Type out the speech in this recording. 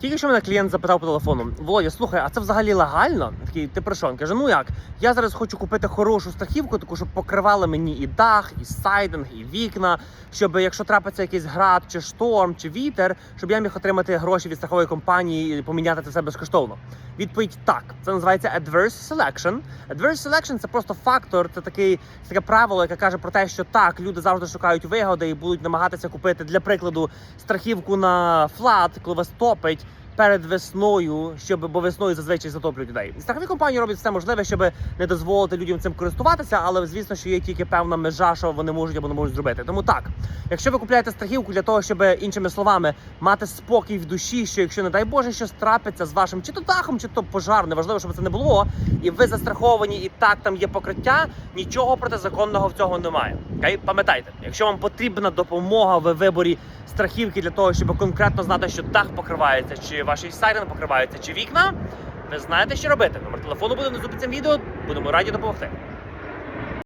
Тільки що мене клієнт запитав по телефону: Володя, слухай, а це взагалі легально? Такий, ти про що? Він каже: ну як? Я зараз хочу купити хорошу страхівку, таку, щоб покривали мені і дах, і сайдинг, і вікна, щоб якщо трапиться якийсь град, чи шторм, чи вітер, щоб я міг отримати гроші від страхової компанії і поміняти це все безкоштовно. Відповідь так. Це називається adverse selection. Adverse selection – це просто фактор, це такий це таке правило, яке каже про те, що так, люди завжди шукають вигоди і будуть намагатися купити, для прикладу, страхівку на флат, коли вас топить. Перед весною, щоб бо весною зазвичай затоплюють людей. Страхові компанії роблять все можливе, щоб не дозволити людям цим користуватися, але звісно, що є тільки певна межа, що вони можуть або не можуть зробити. Тому так, якщо ви купуєте страхівку для того, щоб іншими словами мати спокій в душі, що якщо не дай Боже щось трапиться з вашим чи то дахом, чи то пожар, неважливо, щоб це не було, і ви застраховані, і так там є покриття, нічого протизаконного в цього немає. Окей? Пам'ятайте, якщо вам потрібна допомога в виборі страхівки для того, щоб конкретно знати, що дах покривається, чи ваші сайрен покриваються, чи вікна, ви знаєте, що робити. Номер телефону буде внизу під цим відео. Будемо раді допомогти.